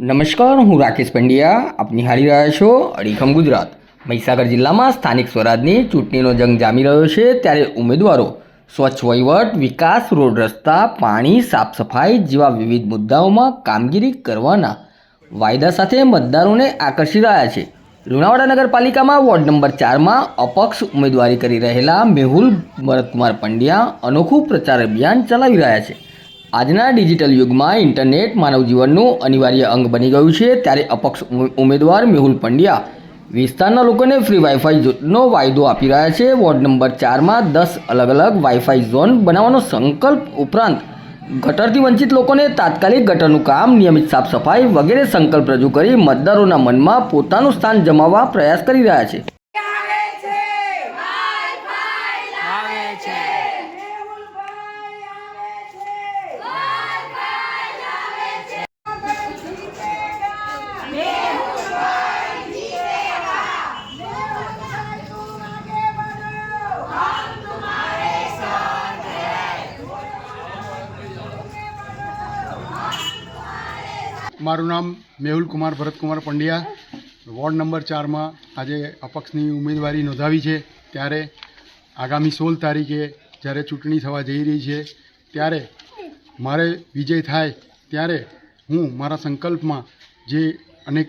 નમસ્કાર, હું રાકેશ પંડ્યા. આપ નિહાળી રહ્યા છો અડીખમ ગુજરાત. મહીસાગર જિલ્લામાં સ્થાનિક સ્વરાજની ચૂંટણીનો જંગ જામી રહ્યો છે ત્યારે ઉમેદવારો સ્વચ્છ વહીવટ, વિકાસ, રોડ રસ્તા, પાણી સાફ સફાઈ જેવા વિવિધ મુદ્દાઓમાં કામગીરી કરવાના વાયદા સાથે મતદારોને આકર્ષી રહ્યા છે. લુણાવાડા નગરપાલિકામાં વોર્ડ નંબર ચારમાં અપક્ષ ઉમેદવારી કરી રહેલા મેહુલ ભરતકુમાર પંડ્યા અનોખું પ્રચાર અભિયાન ચલાવી રહ્યા છે. આજના ડિજિટલ યુગમાં ઇન્ટરનેટ માનવ જીવનનું અનિવાર્ય અંગ બની ગયું છે ત્યારે અપક્ષ ઉમેદવાર મેહુલ પંડ્યા વિસ્તારના લોકોને ફ્રી વાઈફાઈનો વાયદો આપી રહ્યા છે. વોર્ડ નંબર ચારમાં દસ અલગ અલગ વાઈફાઈ ઝોન બનાવવાનો સંકલ્પ ઉપરાંત ગટરથી વંચિત લોકોને તાત્કાલિક ગટરનું કામ નિયમિત સાફ સફાઈ વગેરે સંકલ્પ રજૂ કરી મતદારોના મનમાં પોતાનું સ્થાન જમાવવા પ્રયાસ કરી રહ્યા છે. મારું નામ મેહુલ કુમાર ભરતકુમાર પંડ્યા. વોર્ડ નંબર ચારમાં આજે અપક્ષની ઉમેદવારી નોંધાવી છે. ત્યારે આગામી સોળ તારીખે જ્યારે ચૂંટણી થવા જઈ રહી છે, ત્યારે મારે વિજય થાય ત્યારે હું મારા સંકલ્પમાં જે અનેક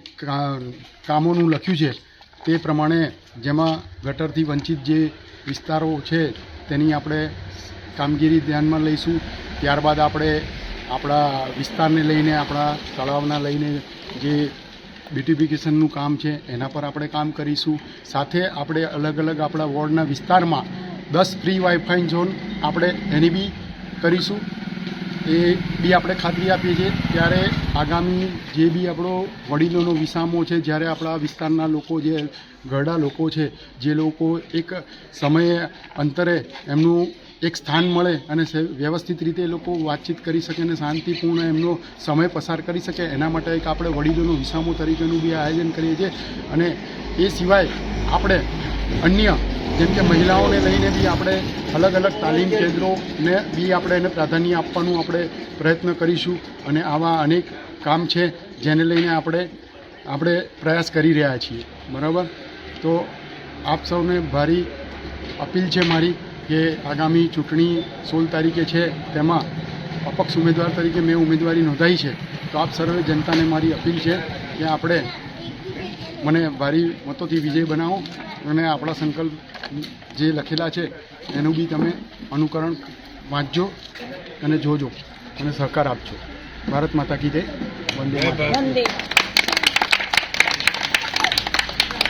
કામોનું લખ્યું છે, તે પ્રમાણે જેમાં ગટરથી વંચિત જે વિસ્તારો છે, તેની આપણે કામગીરી ધ્યાનમાં લઈશું. ત્યારબાદ આપણે આપણા વિસ્તારને લઈને, આપણા તળાવના લઈને જે બ્યુટિફિકેશનનું કામ છે, એના પર આપણે કામ કરીશું. સાથે આપણે અલગ અલગ આપણા વોર્ડના વિસ્તારમાં દસ ફ્રી વાઈફાઈ ઝોન આપણે એની બી કરીશું. એ બી આપણે ખાતરી આપીએ છીએ. ત્યારે આગામી જે બી આપણો વડીલોનો વિસામો છે, જ્યારે આપણા વિસ્તારના લોકો જે ઘરડા લોકો છે, જે લોકો એક સમયે અંતરે એમનું એક સ્થાન મળે અને વ્યવસ્થિત રીતે એ લોકો વાતચીત કરી શકે અને શાંતિપૂર્ણ એમનો સમય પસાર કરી શકે, એના માટે એક આપણે વડીલોનો હિસામો તરીકેનું બી આયોજન કરીએ છીએ. અને એ સિવાય આપણે અન્ય, જેમ કે મહિલાઓને લઈને બી આપણે અલગ અલગ તાલીમ કેન્દ્રોને બી આપણે એને પ્રાધાન્ય આપવાનું આપણે પ્રયત્ન કરીશું. અને આવા અનેક કામ છે જેને લઈને આપણે આપણે પ્રયાસ કરી રહ્યા છીએ. બરાબર? તો આપ સૌને ભારી અપીલ છે મારી. કે આગામી ચૂંટણી સોળ તારીખે છે તેમાં અપક્ષ ઉમેદવાર તરીકે મેં ઉમેદવારી નોંધાવી છે. તો આપ સર્વે જનતાને મારી અપીલ છે કે આપણે મને ભારી મતોથી વિજય બનાવો અને આપણા સંકલ્પ જે લખેલા છે એનું બી તમે અનુકરણ વાંચજો અને જોજો અને સહકાર આપજો. ભારત માતા કી જય. વંદે વંદે.